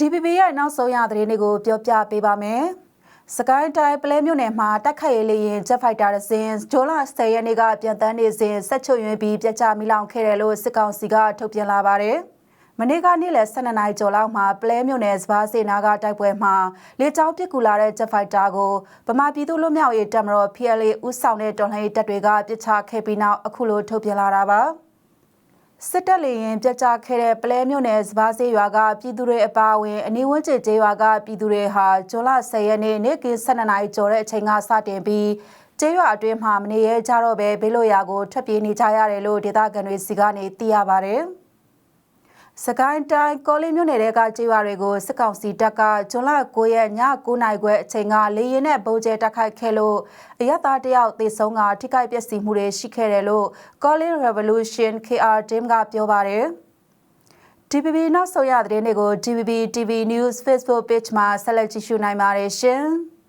DPP ရဲ့နောက်ဆုံးရသတင်းတွေကိုပြောပြပေးပါမယ်။စကိုင်းတိုင်းပလဲမြို့နယ်မှာတက်ခတ်ရေးလေရင်ဂျက်ဖိုက်တာတစ်စင်းဂျိုလာ10ရက်နေ့ကပြန်တန်းနေစဉ်ဆက်ချုပ်ရွေးပြီးပြက်ကျမိလောင်ခဲ့တယ်လို့စစ်ကောင်စီကထုတ်ပြန်လာပါတယ်။မနေ့ကနေ့လယ်12နာရီကျော်လောက်မှာပလဲမြို့နယ်စပါးစေနာကတိုက်ပွဲမှာလေကြောင်းပစ်ကူလာတဲ့ဂျက်ဖိုက်တာကိုဗမာပြည်သူ့လွတ်မြောက်ရေးတပ်မတော် PLA ဦးဆောင်တဲ့တော်လှန်ရေးတပ်တွေကပစ်ချခဲ့ပြီးနောက်အခုလိုထုတ်ပြန်လာတာပါ။ စစ်တပ်လေရင်ပြက်ကျခဲ့တဲ့ပလဲမြို့နယ်စပါးစေးရွာကပြည်သူတွေအပါအဝင်အနီးဝန်းကျင်ကျေးရွာကပြည်သူတွေဟာဇွန်လ10ရက်နေ့နေ့ကင်း12နာရီကျော်တဲ့အချိန်ကစတင်ပြီးကျေးရွာအတွင်းမှာမနေရဲကြတော့ပဲဘေးလို့ရာကိုထွက်ပြေးနေကြရတယ်လို့ဒေသခံတွေစီကနေသိရပါတယ်။ စကိုင်းတိုင်းကောလင်းမြို့နယ်ကကျေးရွာတွေကိုစစ်ကောင်စီတပ်ကဇွန်လ9ရက်ည9နာရီခွဲအချိန်ကလေရင်နဲ့ပုံကျဲတိုက်ခိုက်ခဲ့လို့အရသားတယောက်သေဆုံးကထိခိုက်ပျက်စီးမှုတွေရှိခဲ့တယ်လို့ Calling Revolution KR team ကပြောပါတယ်။ DPP နောက်ဆုံးရသတင်းတွေကို DPP TV News Facebook Page မှာဆက်လက်ကြည့်ရှုနိုင်ပါတယ်ရှင်။